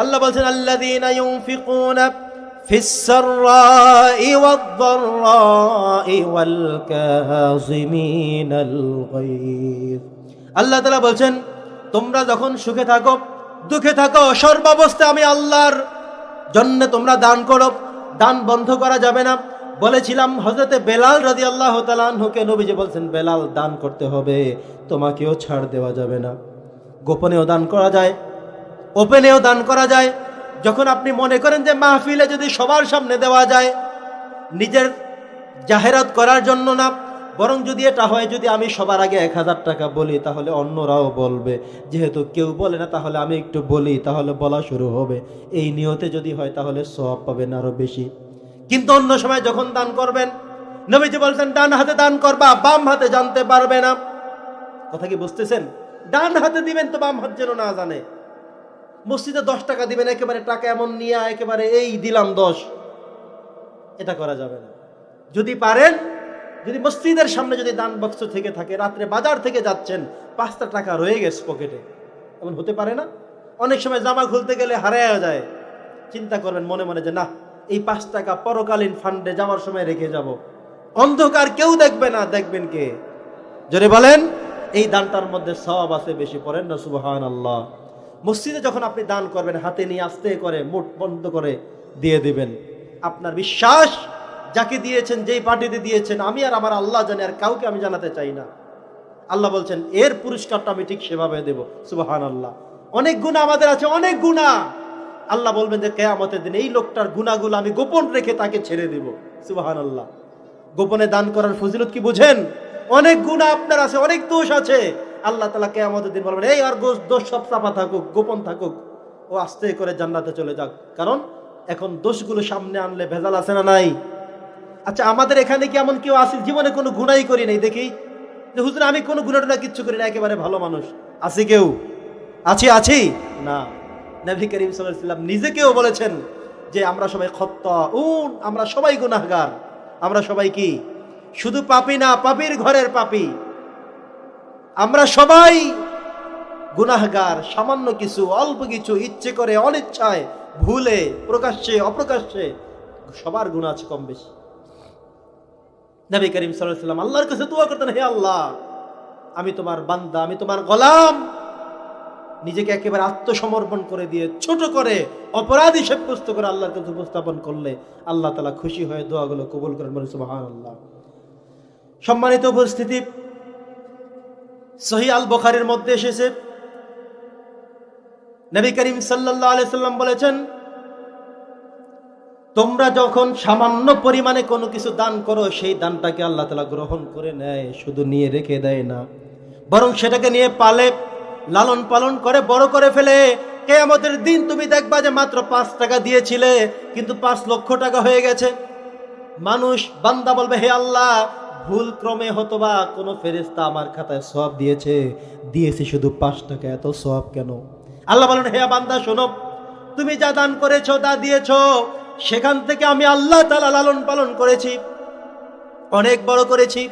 আল্লাহ বলছেন আল্লাহ তাআলা বলছেন, তোমরা যখন সুখে থাকো, দুঃখে থাকো সর্বাবস্থা আমি আল্লাহর জন্য তোমরা দান করো। দান বন্ধ করা যাবে না। বলেছিলাম হজরতে বেলাল রাজি আল্লাহ তালাহুকে নবীজি বলছেন, বেলাল, দান করতে হবে, তোমাকেও ছাড় দেওয়া যাবে না। গোপনেও দান করা যায় ওপেনেও দান করা যায়। যখন আপনি মনে করেন যে মাহফিলে যদি সবার সামনে দেওয়া যায়, নিজের জাহেরাত করার জন্য না, বরং যদি এটা হয়, যদি আমি সবার আগে এক হাজার টাকা বলি, তাহলে অন্যরাও বলবে। যেহেতু কেউ বলে না, তাহলে আমি একটু বলি, তাহলে বলা শুরু হবে। এই নিয়তে যদি হয়, তাহলে সব পাবেন আরও বেশি। কিন্তু অন্য সময় যখন দান করবেন, নবীজি বলছেন, ডান হাতে দান করবা, বাম হাতে জানতে পারবে না। কথা কি বুঝতেছেন? ডান হাতে দিবেন তো বাম হাত যেন না জানে। মসজিদে দশ টাকা দিবেন, একেবারে টাকা এমন নিয়ে একেবারে এই দিলাম দশ। এটা করা যাবে না। যদি পারেন, যদি মসজিদের সামনে যদি দান বক্স থেকে থাকে, রাত্রে বাজার থেকে যাচ্ছেন, পাঁচটা টাকা রয়ে গেছে পকেটে। এমন হতে পারে না? অনেক সময় জামা খুলতে গেলে হারায় যায়। চিন্তা করবেন মনে মনে যে, না, এই পাঁচ টাকা পরকালীন ফান্ডে যাওয়ার সময় রেখে যাব। অন্ধকার কেউ দেখবে না, দেখবেন কে? যদি বলেন, এই দানটার মধ্যে সব আছে, বেশি পড়েন না সুবহান আল্লাহ মসজিদে যখন আপনি দান করবেন, হাতে নিয়ে আস্তে করে, মুঠ বন্ধ করে দিয়ে দিবেন। আপনার বিশ্বাস যাকে দিয়েছেন, যেই পার্টিতে দিয়েছেন, আমি আর আমার আল্লাহ জানি, আর কাউকে আমি জানাতে চাই না। আল্লাহ বলছেন, এর পুরস্কারটা আমি ঠিক সেভাবে দেব। সুবাহান আল্লাহ অনেক গুণা আমাদের আছে, অনেক গুণা আল্লাহ বলবেন যে, কেয়ামতের দিন এই লোকটার গুণাগুলো আমি গোপন রেখে তাকে ছেড়ে দেব। সুবাহান আল্লাহ গোপনে দান করার ফজিলত কি বুঝেন? অনেক গুণা আপনার আছে, অনেক দোষ আছে। আল্লাহ তালা কেয়ামতের দিন বলবেন, এই আর দোষ সব চাপা থাকুক, গোপন থাকুক। ও আস্তে করে জান্নাতে চলে যাক। কারণ এখন দোষগুলো সামনে আনলে ভেজাল আছে না নাই? আচ্ছা আমাদের এখানে কি এমন কেউ আছে? জীবনে কোনো গুণাই করি নাই, দেখি। যে, হুজুর, আমি কোনো গুণাটুনা কিচ্ছু করি না, একেবারে ভালো মানুষ। আছি কেউ? আছি আছি? না। নবী করিম সাল্লাম নিজেকেও বলেছেন যে, আমরা সবাই খত্ত উন আমরা সবাই গুনাহগার। আমরা সবাই কি? শুধু পাপি না, পাপির ঘরের পাপি। আমরা সবাই গুনাহগার, সামান্য কিছু, অল্প কিছু, ইচ্ছে করে, অনিচ্ছায়, ভুলে, প্রকাশ্যে, অপ্রকাশ্যে সবার গুণ আছে কম বেশি। নবী করিম সাল্লাম আল্লাহর কাছে দোয়া করতেন, হে আল্লাহ, আমি তোমার বান্দা, আমি তোমার গোলাম। নিজেকে একেবারে আত্মসমর্পণ করে দিয়ে, ছোট করে, অপরাধী সাব্যস্ত করে আল্লাহর কাছে উপস্থাপন করলে আল্লাহ তালা খুশি হয়ে দোয়াগুলো কবুল করেন বলে সুবহান আল্লাহ সম্মানিত উপস্থিতি সহি আল বখারির মধ্যে এসেছে। নবী করিম সাল্লাল্লাহু আলাইহি সাল্লাম বলেছেন, তোমরা যখন সামান্য পরিমাণে কোনো কিছু দান করো, সেই দানটাকে আল্লাহ তালা গ্রহণ করে নেয়, শুধু নিয়ে রেখে দেয় না। বরং সেটাকে নিয়ে পালে, লালন পালন করে, বড় করে ফেলে। কে আমাদের দিন তুমি দেখবা যে মাত্র পাঁচ টাকা দিয়েছিলে, কিন্তু পাঁচ লক্ষ টাকা হয়ে গেছে। মানুষ, বান্দা বলবে, হে আল্লাহ ভুল ক্রমে হতো বা কোনো ফেরেস্তা আমার খাতায় সব দিয়েছে দিয়েছে শুধু পাঁচ টাকা, এত সব কেন? আল্লাহ বলেন, হে বান্দা, শোনো, তুমি যা দান করেছ, তা দিয়েছ, সেখান থেকে আমি আল্লাহ তালা লালন পালন করেছি, অনেক বড় করেছি,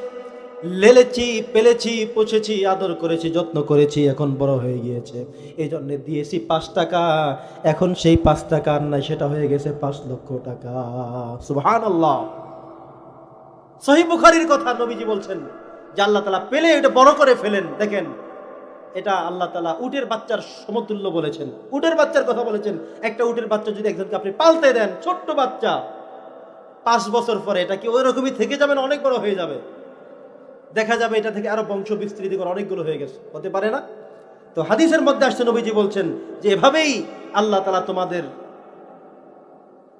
লেলেছি, পেলেছি, পুছেছি, আদর করেছি, যত্ন করেছি, এখন বড় হয়ে গিয়েছে। এই জন্য দিয়েছি পাঁচ টাকা, এখন সেই পাঁচ টাকা আর নাই, সেটা হয়ে গেছে পাঁচ লক্ষ টাকা। সুহান আল্লাহ সহি বুখারির কথা নবীজি বলছেন যে আল্লাহ তালা পেলে এটা বড় করে ফেলেন। দেখেন, এটা আল্লাহ তালা উটের বাচ্চার সমতুল্য বলেছেন। উটের বাচ্চার কথা বলেছেন। একটা উটের বাচ্চা যদি একজনকে আপনি পালতে দেন, ছোট্ট বাচ্চা, পাঁচ বছর পরে এটা কি ওই রকমই থেকে যাবে না অনেক বড় হয়ে যাবে? দেখা যাবে এটা থেকে আরও বংশ বিস্তৃতি করে অনেকগুলো হয়ে গেছে। হতে পারে না? তো হাদিসের মধ্যে আসছে নবীজি বলছেন যে এভাবেই আল্লাহ তালা তোমাদের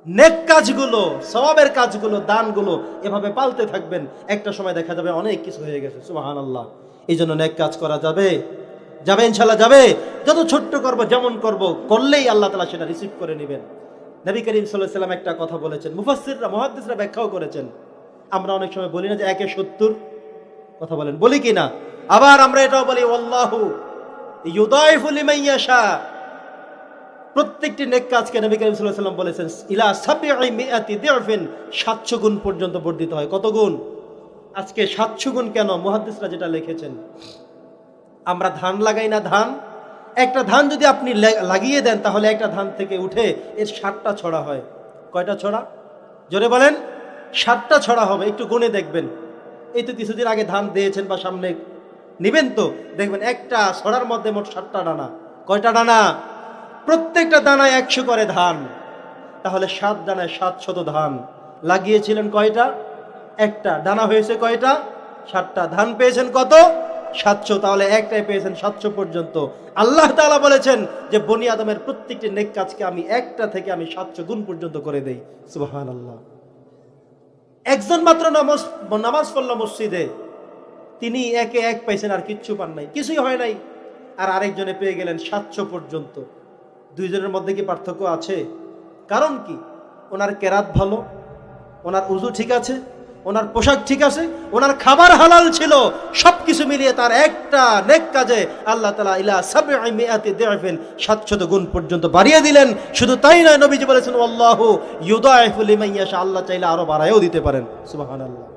নেক কাজগুলো সবাবের কাজগুলো, দানগুলো এভাবে পালতে থাকবেন। একটা সময় দেখা যাবে অনেক কিছু হয়ে গেছে সুবাহান আল্লাহ এই জন্য নেক কাজ করা যাবে। যাবে ইনশাল্লাহ যাবে। যত ছোট্ট করব, যেমন করব, করলেই আল্লাহ তালা সেটা রিসিভ করে নেবেন। নবী করিম সাল্লাম একটা কথা বলেছেন মুফাসিররা মহাদ্দিসরা ব্যাখ্যাও করেছেন। আমরা অনেক সময় বলি না যে একে সত্তর। কথা বলেন, বলি কি না আবার আমরা এটাও বলি আল্লাহু ইউদাইফুল লিমাইয়াশা প্রত্যেকটি নেক কাজকে নবী করিম ওয়াসাল্লাম বলেছেন, ইলা সাবিঈ মিআতি দিরফিন 700 গুণ পর্যন্ত বর্ধিত হয়। কত গুণ? আজকে 700 গুণ কেন? মুহাদ্দিসরা যেটা লিখেছেন, আমরা ধান লাগাই না ধান। একটা ধান যদি আপনি লাগিয়ে দেন, তাহলে একটা ধান থেকে উঠে এর ষাটটা ছড়া হয়। কয়টা ছড়া? জোরে বলেন ষাটটা ছড়া হবে। একটু গুণে দেখবেন। এই তো কিছুদিন আগে ধান দিয়েছেন বা সামনে নিবেন তো, দেখবেন একটা ছড়ার মধ্যে মোট ষাটটা ডানা। কয়টা ডানা? প্রত্যেকটা দানায় একশো করে ধান। তাহলে সাত দানায় সাত শত ধান। লাগিয়েছিলেন কয়টা? একটা। দানা হয়েছে কয়টা? সাতটা। ধান পেয়েছেন কত? সাতশো। তাহলে একটাই পেয়েছেন সাতশো পর্যন্ত। আল্লাহ তাআলা বলেছেন যে, বনি আদমের প্রত্যেকটি নেক কাজকে আমি একটা থেকে আমি সাতশো গুণ পর্যন্ত করে দেই। সুবাহান আল্লাহ একজন মাত্র নামাজ নামাজ পড়ল মসজিদে। তিনি একে এক পাইছেন আর কিচ্ছু পান নাই। কিছুই হয় নাই। আর আরেকজনে পেয়ে গেলেন সাতশো পর্যন্ত। দুইজনের মধ্যে কি পার্থক্য আছে? কারণ কি? ওনার কেরাত ভালো, ওনার উজু ঠিক আছে, ওনার পোশাক ঠিক আছে, ওনার খাবার হালাল ছিল, সবকিছু মিলিয়ে তার একটা নেক কাজে আল্লাহ তালা ইলা সাবে মেয়াতে দেবেন সাতশত গুণ পর্যন্ত বাড়িয়ে দিলেন। শুধু তাই নয়, নবীজি বলেছেন আল্লাহ ইমাইয়াশা আল্লাহ চাইলে আরও বাড়ায়ও দিতে পারেন। সুবহানাল্লাহ।